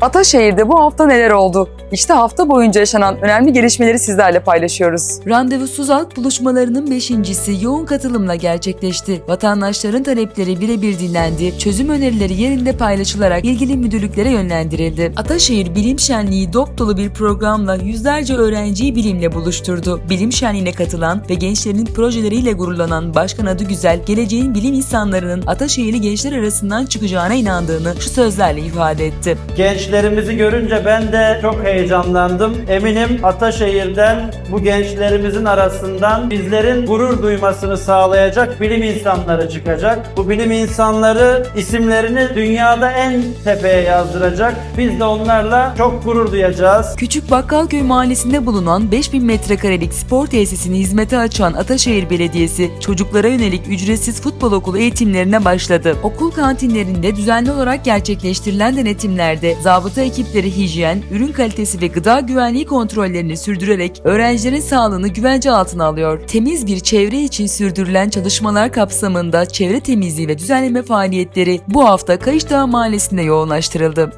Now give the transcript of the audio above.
Ataşehir'de bu hafta neler oldu? İşte hafta boyunca yaşanan önemli gelişmeleri sizlerle paylaşıyoruz. Randevusuz halk buluşmalarının beşincisi yoğun katılımla gerçekleşti. Vatandaşların talepleri birebir dinlendi, çözüm önerileri yerinde paylaşılarak ilgili müdürlüklere yönlendirildi. Ataşehir Bilim Şenliği dop dolu bir programla yüzlerce öğrenciyi bilimle buluşturdu. Bilim Şenliği'ne katılan ve gençlerin projeleriyle gururlanan Başkan Adı Güzel, geleceğin bilim insanlarının Ataşehirli gençler arasından çıkacağına inandığını şu sözlerle ifade etti. Gençlerimizi görünce ben de çok heyecanlandım. Eminim Ataşehir'den bu gençlerimizin arasından bizlerin gurur duymasını sağlayacak bilim insanları çıkacak. Bu bilim insanları isimlerini dünyada en tepeye yazdıracak. Biz de onlarla çok gurur duyacağız. Küçük Bakkalköy mahallesinde bulunan 5000 metrekarelik spor tesisini hizmete açan Ataşehir Belediyesi çocuklara yönelik ücretsiz futbol okulu eğitimlerine başladı. Okul kantinlerinde düzenli olarak gerçekleştirilen denetimlerde zabıta ekipleri hijyen, ürün kalitesi ve gıda güvenliği kontrollerini sürdürerek öğrencilerin sağlığını güvence altına alıyor. Temiz bir çevre için sürdürülen çalışmalar kapsamında çevre temizliği ve düzenleme faaliyetleri bu hafta Kayışdağ Mahallesi'nde yoğunlaştırıldı.